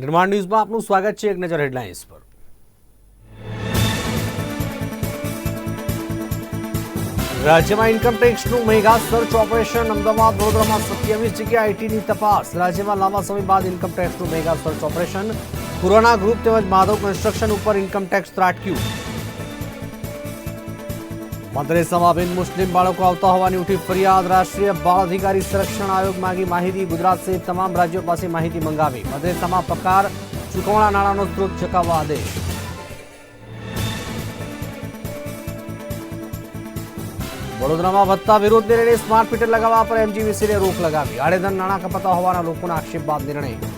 નિર્માણ ન્યૂઝમાં આપનું સ્વાગત છે એક નજર હેડલાઇન્સ પર. રાજ્યમાં ઇન્કમટેક્સનું મેગા સર્ચ ઓપરેશન અમદાવાદ, વડોદરામાં સત્યાવીસ જગ્યા આઈટીની તપાસ. રાજ્યમાં લાંબા સમય બાદ ઇન્કમટેક્સનું mega search operation Khurana group તેમજ માધવ કન્સ્ટ્રક્શન ઉપર ઇન્કમટેક્સ ત્રાટક્યું. મદ્રેસામાં બિન મુસ્લિમ બાળકો આવતા હોવાની ઉઠી ફરિયાદ. રાષ્ટ્રીય બાળ અધિકારી સંરક્ષણ આયોગ માંગી માહિતી. ગુજરાત સહિત તમામ રાજ્યો પાસે માહિતી મંગાવી. મદ્રેસામાં પકાર ચૂકવણા નાણાંનો સ્ત્રોત ચકાવવા આદેશ. વડોદરામાં વધતા વિરોધને લઈને સ્માર્ટ મીટર લગાવવા પર એમજીવીસીને રોક લગાવી. આડેધન નાણાં કપાતા હોવાના લોકોના આક્ષેપ બાદ નિર્ણય.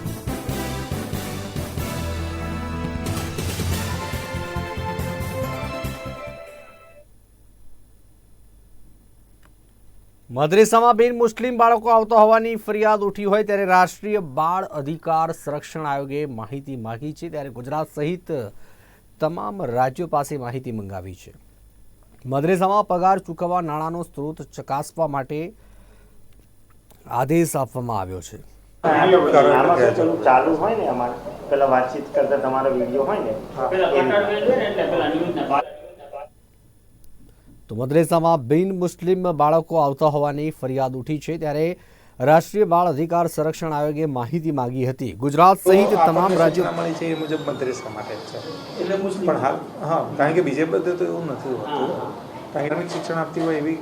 મદ્રેસામાં બિન મુસ્લિમ બાળકો આવતા હોવાની ફરિયાદ ઉઠી હોય ત્યારે રાષ્ટ્રીય બાળ અધિકાર સંરક્ષણ આયોગે માહિતી માગી છે ત્યારે ગુજરાત સહિત તમામ રાજ્યો પાસે માહિતી મંગાવી છે. મદ્રેસામાં પગાર ચૂકવવા નાણાંનો સ્ત્રોત ચકાસવા માટે આદેશ આપવામાં આવ્યો છે. આમાં શું પેલું ચાલુ હોય ને અમારે પેલા વાતચીત કરતા તમારો વીડિયો હોય ને પેલા એમ. કટાર વેલ હોય ને એટલે પેલા ન્યૂઝના બા- તો મદ્રેસામાં બિન મુસ્લિમ બાળકો આવતા હોવાની ફરિયાદ ઉઠી છે ત્યારે રાષ્ટ્રીય બાળ અધિકાર સંરક્ષણ આયોગે માહિતી માંગી હતી. ગુજરાત સહિત તમામ રાજ્યો મળી છે એ મુજબ મદ્રેસા માટે છે. પણ હાલ હા કારણ કે બીજે બધે તો એવું નથી હોતું. કારણ કે શિક્ષણ આપતી હોય એવી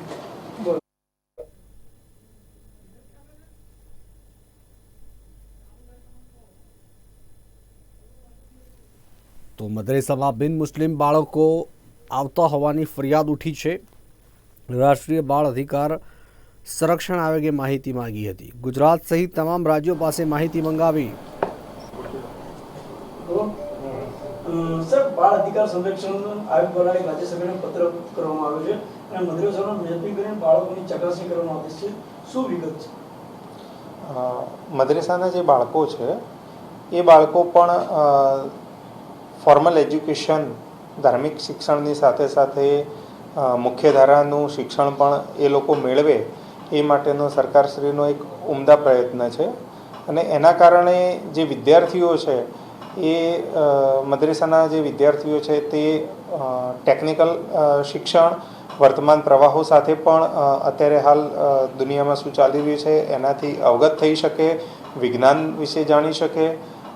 તો મદ્રેસામાં બિન મુસ્લિમ બાળકો આવતા હોવાની ફરિયાદ ઉઠી છે. રાષ્ટ્રીય બાળ અધિકાર સંરક્ષણ આયોગે માહિતી માંગી હતી. ગુજરાત સહિત તમામ રાજ્યો પાસે માહિતી મંગાવી. સર બાળ અધિકાર સંરક્ષણ આયોગ દ્વારા એક રાજ્ય સરકારને પત્ર કરવામાં આવ્યો છે અને મદ્રેસાનો મેપિંગ કરીને બાળકોની ચકાસણી કરવામાં આવે છે. શું વિગત છે? મદ્રેસાના જે બાળકો છે એ બાળકો પણ ફોર્મલ એજ્યુકેશન ધાર્મિક શિક્ષણની સાથે સાથે મુખ્યધારાનું શિક્ષણ પણ એ લોકો મેળવે એ માટેનો સરકારશ્રીનો એક ઉમદા પ્રયત્ન છે. અને એના કારણે જે વિદ્યાર્થીઓ છે એ મદ્રેસાના જે વિદ્યાર્થીઓ છે તે ટેકનિકલ શિક્ષણ, વર્તમાન પ્રવાહો સાથે પણ અત્યારે હાલ દુનિયામાં શું ચાલી રહ્યું છે એનાથી અવગત થઈ શકે, વિજ્ઞાન વિશે જાણી શકે.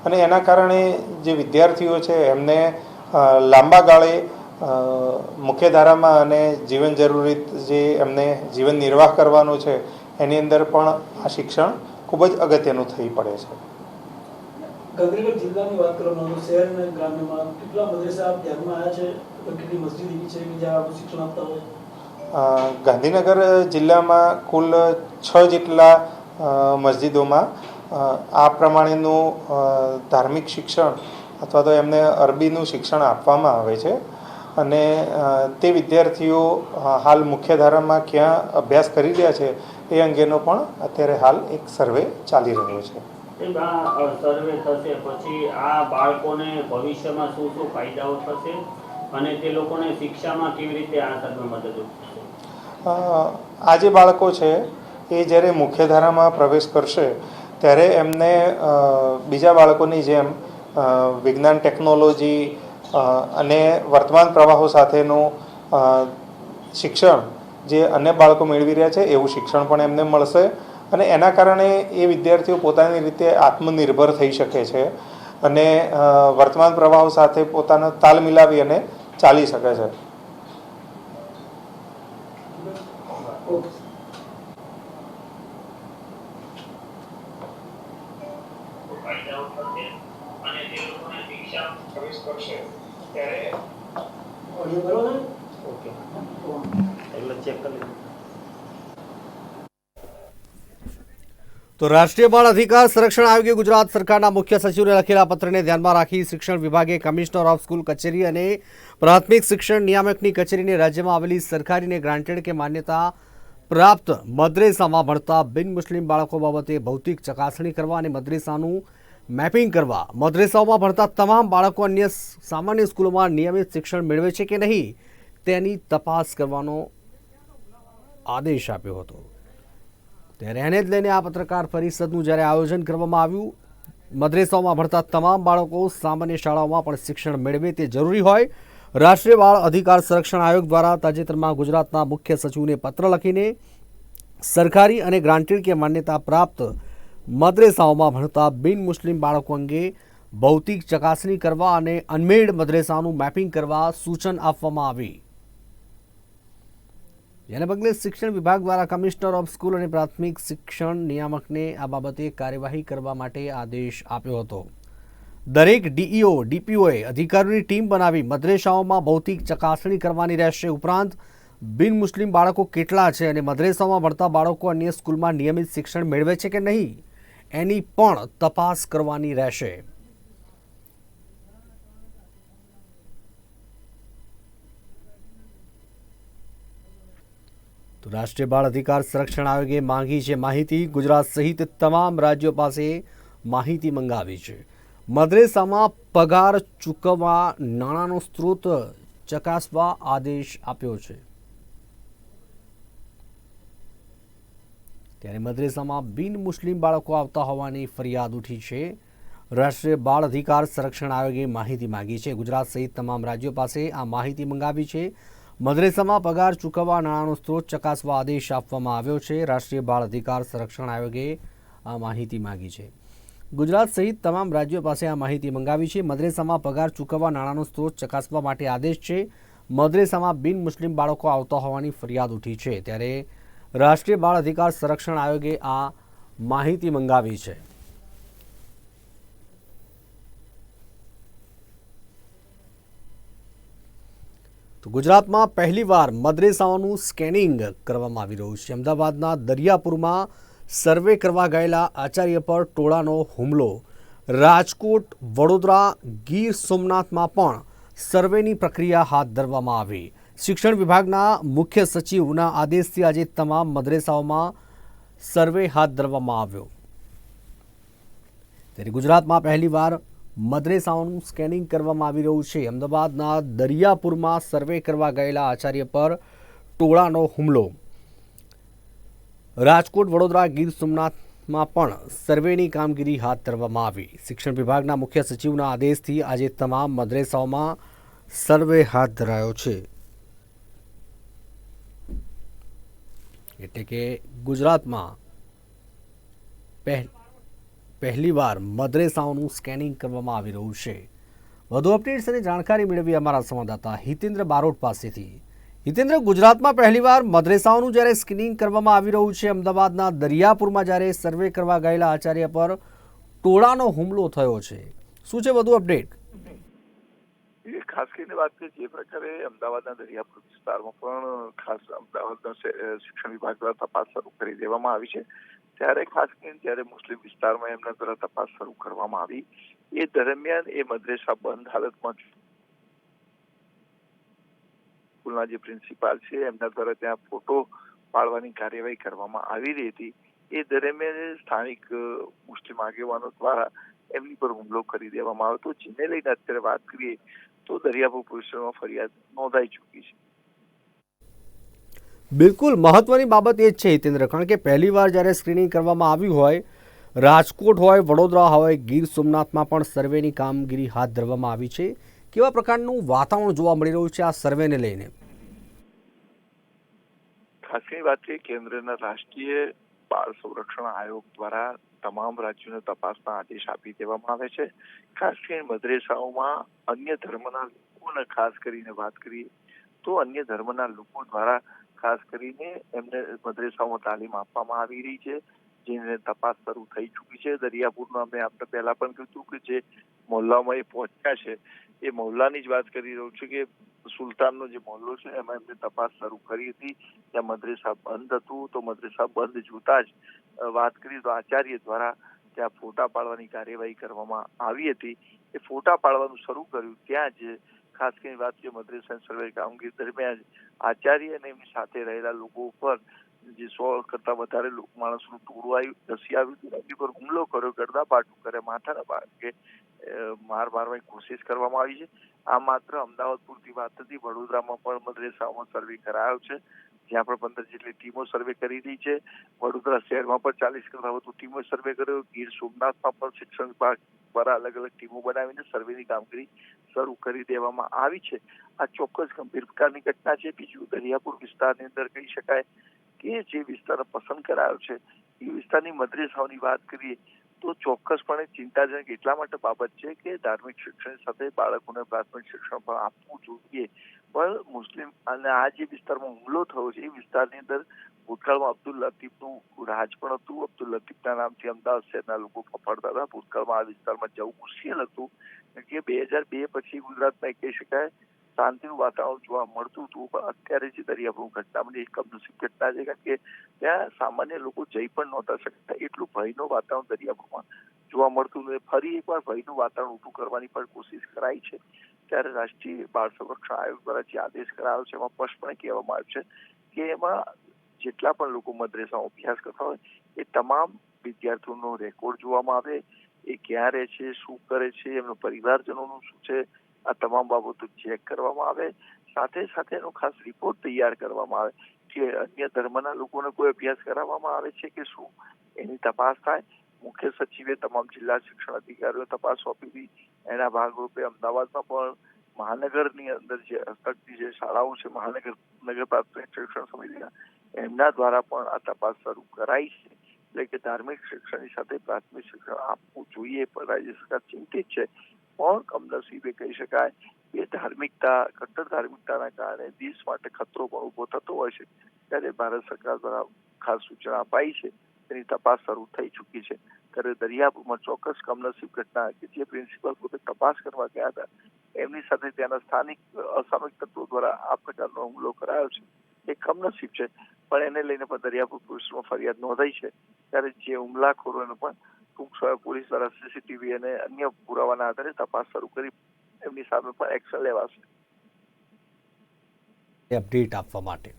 અને એના કારણે જે વિદ્યાર્થીઓ છે એમને લાંબા ગાળે મુખ્યધારામાં અને જીવન જરૂરી જે એમને જીવન નિર્વાહ કરવાનો છે એની અંદર પણ આ શિક્ષણ ખૂબ જ અગત્યનું થઈ પડે છે. ગાંધીનગર જિલ્લાની વાત કરવામાં આવે શહેર અને ગ્રામ્યમાં કેટલા મદ્રેસા ધ્યાનમાં આવ્યા છે? કેટલી મસ્જિદ એવી છે કે જ્યાં શિક્ષણ આપતા હોય? ગાંધીનગર જિલ્લામાં કુલ છ જેટલા મસ્જિદોમાં આ પ્રમાણેનું ધાર્મિક શિક્ષણ અથવા તો એમને અરબીનું શિક્ષણ આપવામાં આવે છે. અને તે વિદ્યાર્થીઓ હાલ હાલ મુખ્યધારામાં ક્યાં અભ્યાસ કરી રહ્યા છે એ અંગેનો પણ અત્યારે હાલ એક સર્વે ચાલી રહ્યો છે. સર્વે થશે પછી આ બાળકોને ભવિષ્યમાં શું શું ફાયદાઓ થશે અને તે લોકોને શિક્ષામાં કેવી રીતે આ સર્વે મદદરૂપ આ જે બાળકો છે એ જ્યારે મુખ્યધારામાં પ્રવેશ કરશે ત્યારે એમને બીજા બાળકોની જેમ વિજ્ઞાન ટેકનોલોજી અને વર્તમાન પ્રવાહો સાથેનું શિક્ષણ જે અન્ય બાળકો મેળવી રહ્યા છે, એવું શિક્ષણ પણ એમને મળશે. અને એના કારણે એ વિદ્યાર્થીઓ પોતાની રીતે આત્મનિર્ભર થઈ શકે છે અને વર્તમાન પ્રવાહો સાથે પોતાનો તાલ મિલાવી અને ચાલી શકે છે ઓકે ફાયદાઓ થશે અને તે લોકોને શિક્ષા પ્રવેશ કરશે ત્યારે ઓડિયો કરો ને ઓકે તો એટલે ચેક કરી લીધું તો રાષ્ટ્રીય બાળ અધિકાર સંરક્ષણ આયોગે ગુજરાત સરકારના મુખ્ય સચિવને લખેલા પત્રને ધ્યાનમાં રાખી શિક્ષણ વિભાગે કમિશનર ઓફ સ્કૂલ કચેરી અને પ્રાથમિક શિક્ષણ નિયામકની કચેરીને રાજ્યમાં આવેલી સરકારીને ગ્રાન્ટેડ કે માન્યતા પ્રાપ્ત મદ્રેસામાં ભણતા બિન મુસ્લિમ બાળકો બાબતે ભૌતિક ચકાસણી કરવા અને મદ્રેસાનું મેપિંગ કરવા. મદ્રેસાઓમાં ભણતા તમામ બાળકો અન્ય સામાન્ય સ્કૂલોમાં નિયમિત શિક્ષણ મેળવે છે કે નહીં તેની તપાસ કરવાનો આદેશ આપ્યો હતો. ત્યારે એને જ લઈને આ પત્રકાર પરિષદનું જ્યારે આયોજન કરવામાં આવ્યું મદ્રેસાઓમાં ભણતા તમામ બાળકો સામાન્ય શાળાઓમાં પણ શિક્ષણ મેળવે તે જરૂરી હોય. રાષ્ટ્રીય બાળ અધિકાર સંરક્ષણ આયોગ દ્વારા તાજેતરમાં ગુજરાતના મુખ્ય સચિવને પત્ર લખીને સરકારી અને ગ્રાન્ટેડ કે માન્યતા પ્રાપ્ત મદ્રેસાઓમાં ભણતા બિન મુસ્લિમ બાળકો અંગે ભૌતિક ચકાસણી કરવા અને અનમેડ મદ્રેસાનું મેપિંગ કરવા સૂચન આપવામાં આવી. જેને પગલે શિક્ષણ વિભાગ દ્વારા કમિશનર ઓફ સ્કૂલ અને પ્રાથમિક શિક્ષણ નિયામકને આ બાબતે કાર્યવાહી કરવા માટે આદેશ આપ્યો હતો. દરેક ડીઈઓ, ડીપીઓએ અધિકારીઓની ટીમ બનાવી મદ્રેસાઓમાં ભૌતિક ચકાસણી કરવાની રહેશે ઉપરાંત બિન મુસ્લિમ બાળકો કેટલા છે અને મદ્રેસાઓમાં ભણતા બાળકો અન્ય સ્કૂલમાં નિયમિત શિક્ષણ મેળવે છે કે નહીં એની પણ તપાસ કરવાની રહેશે. તો રાષ્ટ્રીય બાળ અધિકાર સંરક્ષણ આયોગે માંગી છે માહિતી. ગુજરાત સહિત તમામ રાજ્યો પાસે માહિતી મંગાવી છે. મદ્રેસામાં પગાર ચૂકવવા નાણાંનો સ્ત્રોત ચકાસવા આદેશ આપ્યો છે. ત્યારે મદ્રેસામાં બિન મુસ્લિમ બાળકો આવતા હોવાની ફરિયાદ ઉઠી છે. રાષ્ટ્રીય બાળ અધિકાર સંરક્ષણ આયોગે માહિતી માંગી છે. ગુજરાત સહિત તમામ રાજ્યો પાસે આ માહિતી મંગાવી છે. મદ્રેસામાં પગાર ચૂકવવા નાણાંનો સ્ત્રોત ચકાસવા આદેશ આપવામાં આવ્યો છે. રાષ્ટ્રીય બાળ અધિકાર સંરક્ષણ આયોગે આ માહિતી માંગી છે. ગુજરાત સહિત તમામ રાજ્યો પાસે આ માહિતી મંગાવી છે. મદ્રેસામાં પગાર ચૂકવવા નાણાંનો સ્ત્રોત ચકાસવા માટે આદેશ છે. મદ્રેસામાં બિન મુસ્લિમ બાળકો આવતા હોવાની ફરિયાદ ઉઠી છે. ત્યારે રાષ્ટ્રીય બાળ અધિકાર સંરક્ષણ આયોગે આ માહિતી મંગાવી છે. તો ગુજરાતમાં પહેલીવાર મદરેસાઓનું સ્કેનિંગ કરવામાં આવી રહ્યું છે. અમદાવાદના દરિયાપુરમાં સર્વે કરવા ગયેલા આચાર્ય પર ટોળાનો હુમલો. રાજકોટ, વડોદરા, ગીર સોમનાથમાં પણ સર્વેની પ્રક્રિયા હાથ ધરવામાં આવી. શિક્ષણ વિભાગના મુખ્ય સચિવના આદેશથી આજે તમામ મદરેસાઓમાં સર્વે હાથ ધરવામાં આવ્યો. ત્યારે ગુજરાતમાં પહેલીવાર મદ્રેસાઓનું સ્કેનિંગ કરવામાં આવી રહ્યું છે. અમદાવાદના દરિયાપુરમાં સર્વે કરવા ગયેલા આચાર્ય પર ટોળાનો હુમલો. રાજકોટ વડોદરા ગીર સોમનાથમાં પણ સર્વેની કામગીરી હાથ ધરવામાં આવી. શિક્ષણ વિભાગના મુખ્ય સચિવના આદેશથી આજે તમામ મદ્રેસાઓમાં સર્વે હાથ ધરાયો છે. એટલે કે ગુજરાતમાં પહે પહેલીવાર મદ્રેસાઓનું સ્કેનિંગ કરવામાં આવી રહ્યું છે. વધુ અપડેટ્સ અને જાણકારી મેળવી અમારા સંવાદદાતા હિતેન્દ્ર બારોટ પાસેથી. હિતેન્દ્ર, ગુજરાતમાં પહેલીવાર મદ્રેસાઓનું જ્યારે સ્કેનિંગ કરવામાં આવી રહ્યું છે, અમદાવાદના દરિયાપુરમાં જ્યારે સર્વે કરવા ગયેલા આચાર્ય પર ટોળાનો હુમલો થયો છે. શું છે વધુ અપડેટ? ખાસ કરીને વાત કરીએ જે પ્રકારે અમદાવાદના દરિયાપુર વિસ્તારમાં પણ ખાસ અમદાવાદના શિક્ષણ વિભાગ દ્વારા તપાસ શરૂ કરી દેવામાં આવી છે. ત્યારે ખાસ કરીને જ્યારે મુસ્લિમ વિસ્તારમાં એમના દ્વારા તપાસ શરૂ કરવામાં આવી, એ દરમિયાન એ મદ્રેસા બંધ હાલતમાં સ્કૂલના જે પ્રિન્સિપાલ છે, એમના દ્વારા ત્યાં ફોટો પાડવાની કાર્યવાહી કરવામાં આવી રહી હતી. એ દરમિયાન સ્થાનિક મુસ્લિમ આગેવાનો દ્વારા એમની પર હુમલો કરી દેવામાં આવ્યો હતો. જેને લઈને અત્યારે વાત કરીએ તો દરિયાપુર પોલીસમાં ફરિયાદ નોંધાઈ ચૂકી છે. બિલકુલ મહત્વની બાબત એ જ છે હિતેન્દ્ર કારણ કે પહેલીવાર જ્યારે સ્ક્રીનિંગ કરવામાં આવ્યું હોય રાજકોટ હોય વડોદરા હોય ગીર સોમનાથમાં પણ સર્વેની કામગીરી હાથ ધરવામાં આવી છે. કેવા પ્રકારનું વાતાવરણ જોવા મળી રહ્યું છે આ સર્વેને લઈને? ખાસ કરીને વાત કે કેન્દ્રના રાષ્ટ્રીય બાળ સંરક્ષણ આયોગ દ્વારા તમામ રાજ્યોને તપાસના આદેશ આપી દેવામાં આવે છે. ખાસ કરીને મદ્રેસાઓમાં અન્ય ધર્મના લોકોને ખાસ કરીને વાત કરીએ તો અન્ય ધર્મના લોકો દ્વારા ખાસ કરીને એમને મદ્રેસાઓમાં તાલીમ આપવામાં આવી રહી છે, જેને તપાસ શરૂ થઈ ચૂકી છે. દરિયાપુરમાં મેં આપણે પહેલા પણ કીધું કે જે મોહલ્લામાં એ પહોંચ્યા છે એ મોહલ્લાની જ વાત કરી રહ્યો છું કે સુલતાનનો જે મહોલ્લો છે, એમાં એમને તપાસ શરૂ કરી હતી. ત્યાં મદ્રેસા બંધ હતું, તો મદ્રેસા બંધ જોતા જ વાત કરી તો આચાર્ય દ્વારા ત્યાં ફોટા પાડવાની કાર્યવાહી કરવામાં આવી હતી. એ ફોટા પાડવાનું શરૂ કર્યું ત્યાં જ, ખાસ કરીને વાત છે મદ્રેસા સર્વે કામગીરી દરમિયાન આચાર્ય અને એમની સાથે રહેલા લોકો ઉપર જે સો કરતા વધારે માણસનું ટોળું આવ્યું ધસી આવ્યું હતું એમની પર હુમલો કર્યો ગરદાપાટું કરે માથાના ભાગે માર મારવાની કોશિશ કરવામાં આવી છે. આ માત્ર અમદાવાદ પૂરતી વાત નથી, વડોદરામાં પણ મદરેસાઓમાં સર્વે કરાયો છે. જ્યાં પણ પંદર જેટલી ટીમો સર્વે કરી રહી છે. વડોદરા શહેરમાં પણ ચાલીસ કરતા વધુ ટીમો સર્વે કર્યો. ગીર સોમનાથમાં પણ શિક્ષણ વિભાગ દ્વારા અલગ અલગ ટીમો બનાવીને સર્વેની કામગીરી શરૂ કરી દેવામાં આવી છે. આ ચોક્કસ ગંભીર પ્રકારની ઘટના છે. બીજું દરિયાપુર વિસ્તારની અંદર કહી શકાય કે જે વિસ્તાર પસંદ કરાયો છે, એ વિસ્તારની મદ્રેસાઓની વાત કરીએ, તો ચોક્કસપણે ચિંતાજનક એટલા માટે બાબત છે કે ધાર્મિક શિક્ષણ સાથે બાળકોને પ્રાથમિક શિક્ષણ પણ આપવું જોઈએ. પણ મુસ્લિમ અને આ જે વિસ્તારમાં હુમલો થયો છે, એ વિસ્તારની અંદર ભૂતકાળમાં અબ્દુલ લતીફનું રાજ પણ હતું. અબ્દુલ લતીફના નામથી અમદાવાદ શહેરના લોકો ફફડતા હતા. ભૂતકાળમાં આ વિસ્તારમાં જવું મુશ્કેલ હતું. કે બે હજાર બે પછી ગુજરાતમાં કહી શકાય શાંતિનું વાતાવરણ જોવા મળતું હતું. પણ અત્યારે જે દરિયાપુર ઘટના બની, એક કમનસીબ ઘટના છે, કારણ કે ત્યાં સામાન્ય લોકો જઈ પણ નહોતા શકતા. એટલું ભયનું વાતાવરણ દરિયાપુરમાં જોવા મળતું હતું. ફરી એકવાર ભયનું વાતાવરણ ઊભું કરવાની પણ કોશિશ કરાઈ છે. ત્યારે રાષ્ટ્રીય બાળ સંરક્ષણ આયોગ દ્વારા જે આદેશ કરાયો છે, એમાં સ્પષ્ટપણે કહેવામાં આવ્યું છે કે એમાં જેટલા પણ લોકો મદ્રેસામાં અભ્યાસ કરતા હોય, એ તમામ વિદ્યાર્થીઓનો રેકોર્ડ જોવામાં આવે. એ ક્યાં રહે છે, શું કરે છે, એમનો પરિવારજનોનું શું છે આ તમામ બાબતો ચેક કરવામાં આવે. સાથે સાથે એનો ખાસ રિપોર્ટ તૈયાર કરવામાં આવે કે અન્ય ધર્મના લોકોને કોઈ અભ્યાસ કરાવવામાં આવે છે કે શું? એની તપાસ થાય. મુખ્ય સચિવે તમામ જિલ્લા શિક્ષણ અધિકારીઓ તપાસ સોંપી હતી. એના ભાગરૂપે અમદાવાદમાં પણ મહાનગરની અંદર જે હસ્તકની જે શાળાઓ છે, મહાનગર, નગર પ્રાથમિક શિક્ષણ સમિતિના, એમના દ્વારા પણ આ તપાસ શરૂ કરાઈ છે. એટલે કે ધાર્મિક શિક્ષણની સાથે પ્રાથમિક શિક્ષણ આપવું જોઈએ પણ રાજ્ય સરકાર ચિંતિત છે. પણ કમનસીબે કહી શકાય કે ધાર્મિકતા, કટ્ટર ધાર્મિકતાના કારણે દેશ માટે ખતરો પણ ઊભો થતો હોય છે. ત્યારે ભારત સરકાર દ્વારા ખાસ સૂચના અપાઈ છે. તેની તપાસ શરૂ થઈ ચૂકી છે. ત્યારે દરિયાપુરમાં ચોક્કસ કમનસીબ ઘટના કે જે પ્રિન્સિપલ પોતે તપાસ કરવા ગયા હતા, એમની સાથે ત્યાંના સ્થાનિક અસામરિક તત્વો દ્વારા આ પ્રકારનો હુમલો કરાયો છે. એ કમનસીબ છે. પણ એને લઈને પણ દરિયાપુર પોલીસમાં ફરિયાદ નોંધાઈ છે. ત્યારે જે હુમલાખોરોને પણ ટૂંક સમય પોલીસ દ્વારા સીસીટીવી અને અન્ય પુરાવાના આધારે તપાસ શરૂ કરી એમની સામે પણ એક્શન લેવાશે. અપડેટ આપવા માટે.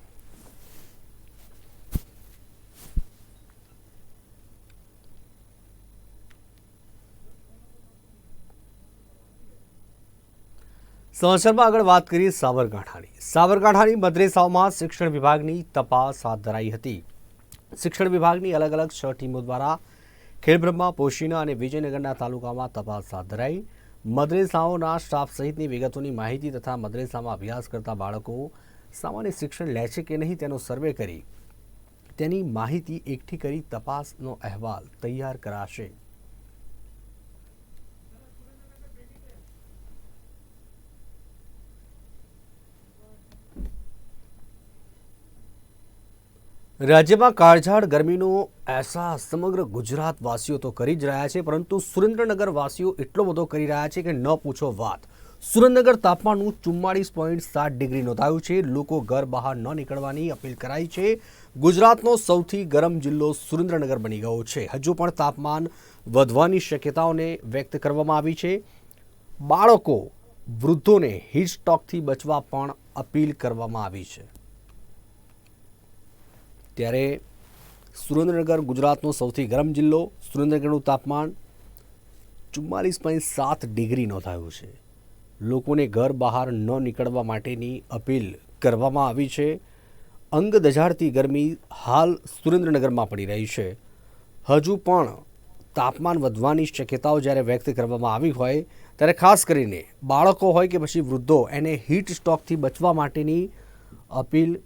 સમાચારમાં આગળ વાત કરીએ સાબરકાંઠાની સાબરકાંઠાની મદ્રેસાઓમાં શિક્ષણ વિભાગની તપાસ હાથ ધરાઈ હતી. શિક્ષણ વિભાગની અલગ અલગ છ ટીમો દ્વારા ખેડબ્રહ્મા, પોશીના અને વિજયનગરના તાલુકામાં તપાસ હાથ ધરાઈ. મદ્રેસાઓના સ્ટાફ સહિતની વિગતોની માહિતી તથા મદ્રેસામાં અભ્યાસ કરતા બાળકો સામાન્ય શિક્ષણ લે છે કે નહીં તેનો સર્વે કરી. તેની માહિતી એકઠી કરી તપાસનો અહેવાલ તૈયાર કરાશે. રાજ્યમાં કાળઝાળ ગરમીનો અહેસાસ સમગ્ર ગુજરાતવાસીઓ તો કરી જ રહ્યા છે, પરંતુ સુરેન્દ્રનગર વાસીઓ એટલો બધો કરી રહ્યા છે કે ન પૂછો વાત. સુરેન્દ્રનગર તાપમાનનું ચુમ્માળીસ પોઈન્ટ સાત ડિગ્રી નોંધાયું છે. લોકો ઘર બહાર ન નીકળવાની અપીલ કરાઈ છે. ગુજરાતનો સૌથી ગરમ જિલ્લો સુરેન્દ્રનગર બની ગયો છે. હજુ પણ તાપમાન વધવાની શક્યતાઓને વ્યક્ત કરવામાં આવી છે. બાળકો, વૃદ્ધોને હીટ સ્ટ્રોકથી બચવા પણ અપીલ કરવામાં આવી છે. ત્યારે સુરેન્દ્રનગર ગુજરાતનો સૌથી ગરમ જિલ્લો, સુરેન્દ્રનગરનું તાપમાન ચુમ્માલીસ પોઈન્ટ સાત ડિગ્રી નોંધાયું છે. લોકોને ઘર બહાર ન નીકળવા માટેની અપીલ કરવામાં આવી છે. અંગ દઝાડતી ગરમી હાલ સુરેન્દ્રનગરમાં પડી રહી છે. હજુ પણ તાપમાન વધવાની શક્યતાઓ જ્યારે વ્યક્ત કરવામાં આવી હોય, ત્યારે ખાસ કરીને બાળકો હોય કે પછી વૃદ્ધો, એને હીટ સ્ટોકથી બચવા માટેની અપીલ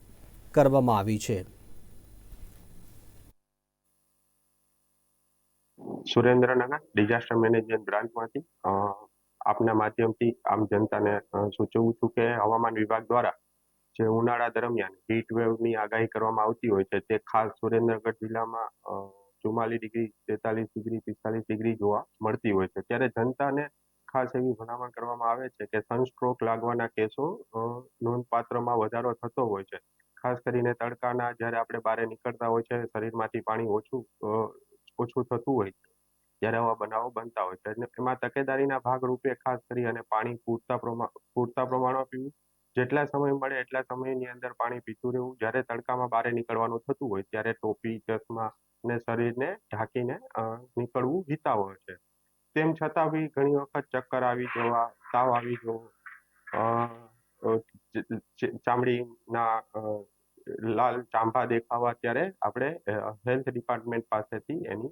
કરવામાં આવી છે. સુરેન્દ્રનગર ડિઝાસ્ટર મેનેજમેન્ટ બ્રાન્ચમાંથી આપના માધ્યમથી આમ જનતાને સૂચવું છું કે હવામાન વિભાગ દ્વારા જે ઉનાળા દરમિયાન હીટ વેવની આગાહી કરવામાં આવતી હોય છે, તે ખાસ સુરેન્દ્રનગર જિલ્લામાં ચુમ્માલીસ ડિગ્રી, તેતાલીસ ડિગ્રી, પિસ્તાલીસ ડિગ્રી જોવા મળતી હોય છે. ત્યારે જનતાને ખાસ એવી ભલામણ કરવામાં આવે છે કે સનસ્ટ્રોક લાગવાના કેસો નોંધપાત્રમાં વધારો થતો હોય છે. ખાસ કરીને તડકાના જ્યારે આપણે બહાર નીકળતા હોય છે, શરીરમાંથી પાણી ઓછું ઓછું થતું હોય ત્યારે આવા બનાવો બનતા હોય છે. એમાં તકેદારીના ભાગરૂપે ખાસ કરી અને પાણી પૂરતા પ્રમાણ પૂરતા પ્રમાણમાં પીવું. જેટલા સમય મળે એટલા સમયની અંદર પાણી પીતું રહેવું. જ્યારે તડકામાં બહાર નીકળવાનું થતું હોય ત્યારે ટોપી, ચશ્મા ને શરીરને ઢાંકીને નીકળવું હિતાવહ છે. તેમ છતાં બી ઘણી વખત ચક્કર આવી જવા, તાવ આવી જવો ચામડીના લાલ ચાંપા દેખાવા ત્યારે આપણે હેલ્થ ડિપાર્ટમેન્ટ પાસેથી એની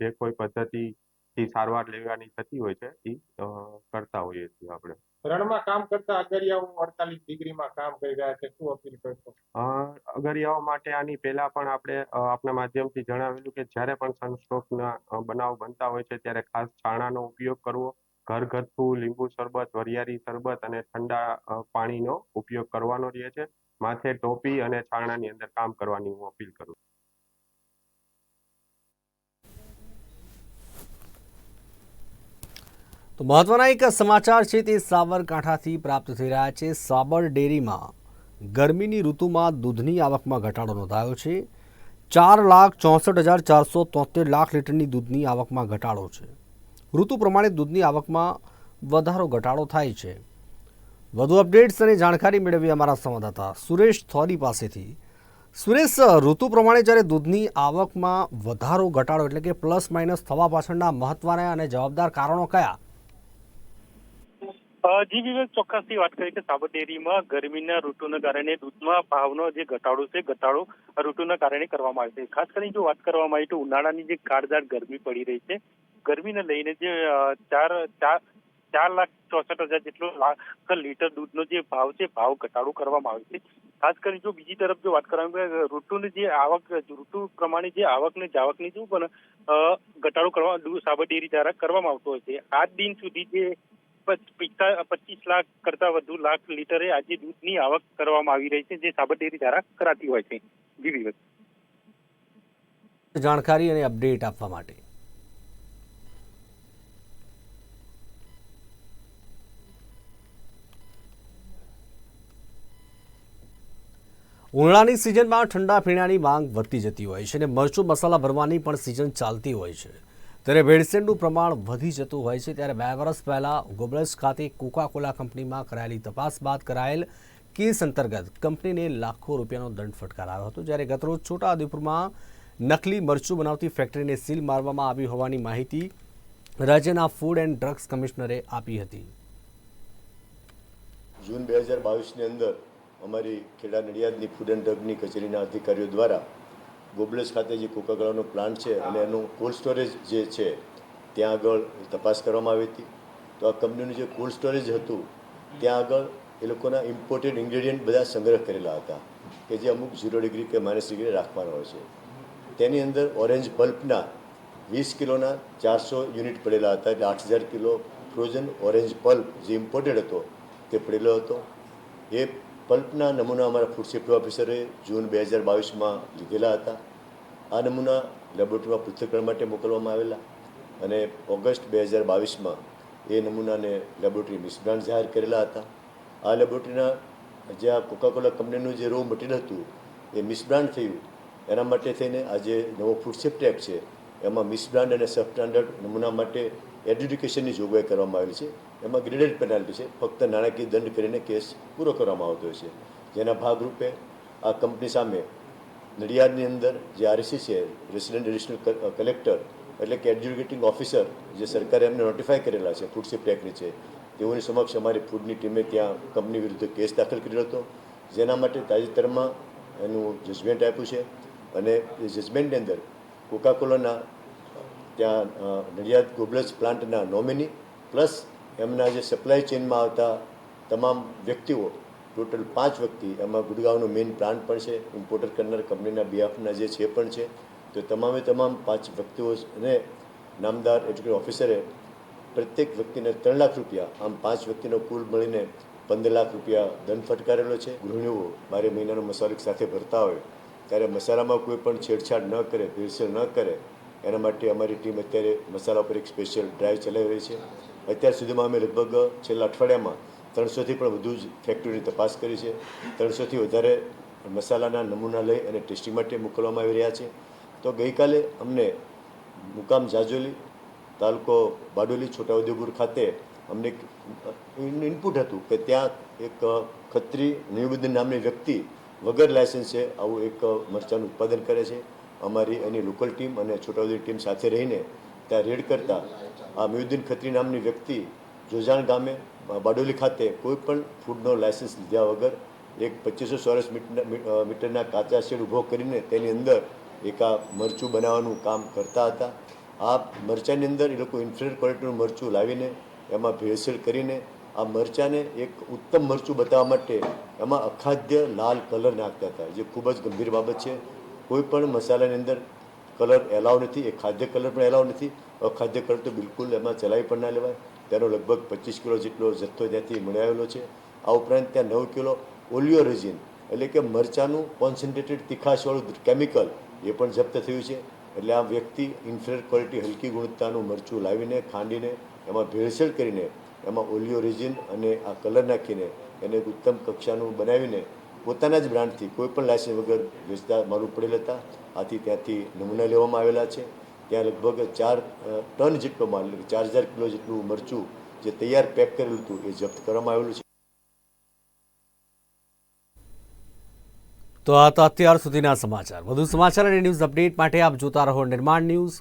જે કોઈ પદ્ધતિથી સારવાર લેવાની થતી હોય છે એ કરતા હોઈએ છીએ આપણે. રણમાં કામ કરતા અગરિયાઓ અડતાલીસ ડિગ્રીમાં કામ કરી રહ્યા છે શું અપીલ કરશો? અગરિયાઓ માટે આની પહેલા પણ આપણે આપના માધ્યમથી જણાવેલું કે જ્યારે પણ સનસ્ટ્રોકના બનાવ બનતા હોય છે ત્યારે ખાસ છાણાનો ઉપયોગ કરવો ઘરગથ્થુ લીંબુ શરબત, વરિયાળી શરબત અને ઠંડા પાણીનો ઉપયોગ કરવાનો રહે છે. માથે ટોપી અને છાણાની અંદર કામ કરવાની હું અપીલ કરું તો મહત્વના એક સમાચાર છે તે સાબરકાંઠાથી પ્રાપ્ત થઈ રહ્યા છે. સાબર ડેરીમાં ગરમીની ઋતુમાં દૂધની આવકમાં ઘટાડો નોંધાયો છે. ચાર લાખ ચોસઠ હજાર ચારસો તોતેર લાખ લીટરની દૂધની આવકમાં ઘટાડો છે. ઋતુ પ્રમાણે દૂધની આવકમાં વધારો ઘટાડો થાય છે. વધુ અપડેટ્સ અને જાણકારી મેળવી અમારા સંવાદદાતા સુરેશ થોરી પાસેથી. સુરેશ, ઋતુ પ્રમાણે જ્યારે દૂધની આવકમાં વધારો ઘટાડો એટલે કે પ્લસ માઇનસ થવા પાછળના મહત્વના અને જવાબદાર કારણો કયા? જી વિવેક ચોક્કસથી વાત કરી કે સાબર ડેરીમાં ગરમીના ઋતુના કારણે દૂધમાં ભાવનો જે ઘટાડો છે, ઘટાડો ઋતુના કારણે કરવામાં આવે છે. ખાસ કરીને જો વાત કરવામાં આવી તો ઉનાળાની જે કાળઝાળ ગરમી પડી રહી છે, ગરમીને લઈને જે ચાર ચાર ચાર લાખ ચોસઠ હજાર જેટલો લાખ લીટર દૂધનો જે ભાવ છે, ભાવ ઘટાડો કરવામાં આવે છે. ખાસ કરીને જો બીજી તરફ જો વાત કરવામાં આવે ઋતુની જે આવક, ઋતુ પ્રમાણે જે આવક ને જાવકની શું પણ ઘટાડો કરવા સાબર ડેરી દ્વારા કરવામાં આવતો હોય છે. આજ દિન સુધી જે પચીસ લાખ કરતા વધુ લાખ લીટરે આજે દૂધની આવક કરવામાં આવી રહી છે, જે સાબર દ્વારા કરાતી હોય છે. જી જાણકારી અને અપડેટ આપવા માટે. ઉનાળાની સિઝનમાં ઠંડા પીણાની માંગ વધતી જતી હોય છે અને મરચું મસાલા ભરવાની પણ સિઝન ચાલતી હોય છે. ત્યારે ભેળસેળનું પ્રમાણ વધી જતું હોય છે, ત્યારે બે વર્ષ પહેલાં ગોબરસ ખાતે કોકા કોલા કંપનીમાં કરાયેલી તપાસ બાદ કરાયેલ કેસ અંતર્ગત કંપનીને લાખો રૂપિયાનો દંડ ફટકારાયો હતો. જ્યારે ગતરોજ છોટાઉદેપુરમાં નકલી મરચું બનાવતી ફેક્ટરીને સીલ મારવામાં આવી હોવાની માહિતી રાજ્યના ફૂડ એન્ડ ડ્રગ્સ કમિશનરે આપી હતી. જૂન બે હજાર બાવીસની અંદર અમારી ખેડા નડિયાદની ફૂડ એન્ડ ડ્રગની કચેરીના અધિકારીઓ દ્વારા ગોબલેસ ખાતે જે કોકાકોલાનો પ્લાન્ટ છે અને એનું કોલ્ડ સ્ટોરેજ જે છે, ત્યાં આગળ તપાસ કરવામાં આવી હતી. તો આ કંપનીનું જે કોલ્ડ સ્ટોરેજ હતું, ત્યાં આગળ એ લોકોના ઇમ્પોર્ટેડ ઇન્ગ્રેડિયન્ટ બધા સંગ્રહ કરેલા હતા, કે જે અમુક ઝીરો ડિગ્રી કે માઇનસ ડિગ્રી રાખવાના હોય છે. તેની અંદર ઓરેન્જ પલ્પના વીસ કિલોના ચારસો યુનિટ પડેલા હતા, એટલે આઠ હજાર કિલો ફ્રોઝન ઓરેન્જ પલ્પ જે ઇમ્પોર્ટેડ હતો, તે પડેલો હતો. એ પલ્પના નમૂના અમારા ફૂડ સેફ્ટી ઓફિસરે જૂન બે હજાર બાવીસમાં લીધેલા હતા. આ નમૂના લેબોરેટરીમાં પૃથ્થકરણ માટે મોકલવામાં આવેલા અને ઓગસ્ટ બે હજાર બાવીસમાં એ નમૂનાને લેબોરેટરી મિસબ્રાન્ડ જાહેર કરેલા હતા. આ લેબોરેટરીના જે આ કોકાકોલા કંપનીનું જે રો મટીરિયલ હતું એ મિસબ્રાન્ડ થયું. એના માટે થઈને આ જે નવો ફૂડ સેફ્ટી એક્ટ છે. એમાં મિસબ્રાન્ડ અને સબસ્ટાન્ડર્ડ નમૂના માટે એડ્યુકેશનની જોગવાઈ કરવામાં આવેલી છે. એમાં ગ્રેડેડ પેનાલ્ટી છે. ફક્ત નાણાકીય દંડ કરીને કેસ પૂરો કરવામાં આવતો હોય છે. જેના ભાગરૂપે આ કંપની સામે નડિયાદની અંદર જે આરસી છે રેસિડેન્ટ એડિશનલ કલેક્ટર એટલે કે એડ્યુકેટિંગ ઓફિસર જે સરકારે એમને નોટિફાય કરેલા છે ફૂડ સેફ્ટી એક્ટની છે, તેઓની સમક્ષ અમારી ફૂડની ટીમે ત્યાં કંપની વિરુદ્ધ કેસ દાખલ કર્યો હતો. જેના માટે તાજેતરમાં એનું જજમેન્ટ આપ્યું છે અને એ જજમેન્ટની અંદર કોકાકોલાના ત્યાં નડિયાદ ગોબલસ પ્લાન્ટના નોમિની પ્લસ એમના જે સપ્લાય ચેઇનમાં આવતા તમામ વ્યક્તિઓ ટોટલ પાંચ વ્યક્તિ, એમાં ગુડગાંવનો મેઇન પ્લાન્ટ પણ છે ઇમ્પોર્ટર કરનાર કંપનીના બિહાફના જે છે પણ છે. તો તમામે તમામ પાંચ વ્યક્તિઓને નામદાર એજ્યુકેશન ઓફિસરે પ્રત્યેક વ્યક્તિને ત્રણ લાખ રૂપિયા, આમ પાંચ વ્યક્તિનો કુલ મળીને પંદર લાખ રૂપિયા દંડ ફટકારેલો છે. ગૃહિણીઓ બારે મહિનાનો મસાલો સાથે ભરતા હોય, ત્યારે મસાલામાં કોઈ પણ છેડછાડ ન કરે, ભેળસેળ ન કરે, એના માટે અમારી ટીમ અત્યારે મસાલા પર એક સ્પેશિયલ ડ્રાઈવ ચલાવી રહી છે. અત્યાર સુધીમાં અમે લગભગ છેલ્લા અઠવાડિયામાં ત્રણસોથી પણ વધુ જ ફેક્ટરીની તપાસ કરી છે. ત્રણસોથી વધારે મસાલાના નમૂના લઈ અને ટેસ્ટિંગ માટે મોકલવામાં આવી રહ્યા છે. તો ગઈકાલે અમને મુકામ જાજોલી, તાલુકો બારડોલી છોટાઉદેપુર ખાતે અમને ઇનપુટ હતું કે ત્યાં એક ખત્રી નિયુબુદ્દીન નામની વ્યક્તિ વગર લાયસન્સે આવું એક મરચાનું ઉત્પાદન કરે છે. અમારી એની લોકલ ટીમ અને છોટાઉદેપુર ટીમ સાથે રહીને ત્યાં રેડ કરતા આ મ્યુદ્દીન ખત્રી નામની વ્યક્તિ જોજાણ ગામે બારડોલી ખાતે કોઈ પણ ફૂડનો લાયસન્સ લીધા વગર એક પચીસો ચોરસ મીટરના કાચા શેડ ઊભો કરીને તેની અંદર એક આ મરચું બનાવવાનું કામ કરતા હતા. આ મરચાંની અંદર એ લોકો ઇન્ફ્રેડ ક્વોલિટીનું મરચું લાવીને એમાં ભેળસેળ કરીને આ મરચાંને એક ઉત્તમ મરચું બતાવવા માટે એમાં અખાદ્ય લાલ કલર નાખતા હતા. જે ખૂબ જ ગંભીર બાબત છે. કોઈ પણ મસાલાની અંદર કલર એલાવ નથી, એ ખાદ્ય કલર પણ એલાવ નથી અખાદ્ય કલર તો બિલકુલ એમાં ચલાવી પણ ના લેવાય. તેનો લગભગ પચીસ કિલો જેટલો જથ્થો ત્યાંથી મળી છે. આ ઉપરાંત ત્યાં નવ કિલો ઓલિયો રેઝિન, એટલે કે મરચાંનું કોન્સન્ટ્રેટેડ તીખાશવાળું કેમિકલ એ પણ જપ્ત થયું છે. એટલે આ વ્યક્તિ ઇન્ફ્રેડ ક્વોલિટી હલકી ગુણવત્તાનું મરચું લાવીને, ખાંડીને, એમાં ભેળસેળ કરીને, એમાં ઓલિયો રેઝિન અને આ કલર નાખીને, એને ઉત્તમ કક્ષાનું બનાવીને, પોતાના જ બ્રાન્ડથી કોઈ પણ લાયસન્સ વગર વેચતા મારું પડેલ હતા. આથી ત્યાંથી નમૂના લેવામાં આવેલા છે. ત્યાં લગભગ ચાર ટન જેટલો માલ ચાર હજાર કિલો જેટલું મરચું જે તૈયાર પેક કરેલું હતું એ જપ્ત કરવામાં આવેલું છે. તો આ તો અત્યાર સુધીના સમાચાર. વધુ સમાચાર અને ન્યૂઝ અપડેટ માટે આપ જોતા રહો નિર્માણ ન્યૂઝ.